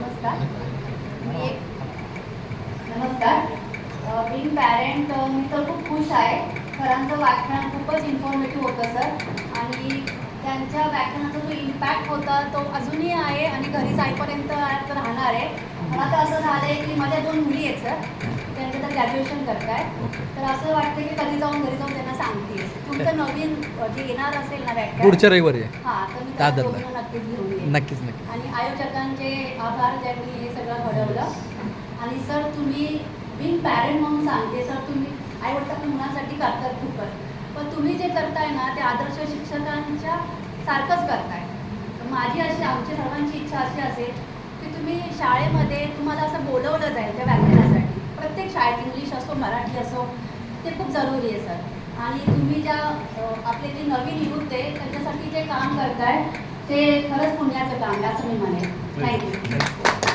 नमस्कार. मी एक नमस्कार. बिंग पॅरेंट मी तर खूप खुश आहे. सरांचं व्याख्यान खूपच इन्फॉर्मेटिव्ह होतं सर आणि त्यांच्या व्याख्यानाचा जो इम्पॅक्ट होता तो अजूनही आहे आणि घरी जाईपर्यंत राहणार आहे. मला तर असं झालं आहे की माझ्या दोन मुली आहेत सर त्यांचे तर ग्रॅज्युएशन करत आहे तर असं वाटतं की कधी जाऊन घरी जाऊन त्यांना सांगते तुमचं नवीन जे येणार असेल ना व्याख्यान पुढच्या रविवारी. हां तर मी नक्कीच घेऊन नक्कीच नक्की आयोजकांचे आभार ज्यांनी हे सगळं घडवलं. आणि सर तुम्ही बिन पॅरेंट म्हणून सांगते सर तुम्ही आई वडिलांच्या मुलांसाठी करतात खूपच. पण तुम्ही जे करताय ना ते आदर्श शिक्षकांच्या सारखंच करताय. माझी अशी आमची सर्वांची इच्छा अशी असेल की तुम्ही शाळेमध्ये तुम्हाला असं बोलवलं जाईल त्या व्याख्यानासाठी. प्रत्येक शाळेत इंग्लिश असो मराठी असो ते खूप जरुरी आहे सर. आणि तुम्ही ज्या आपले जे नवीन युथ आहे त्यांच्यासाठी जे काम करताय ते खरंच पुण्याचं काम आहे असं मी म्हणेन. थँक्यू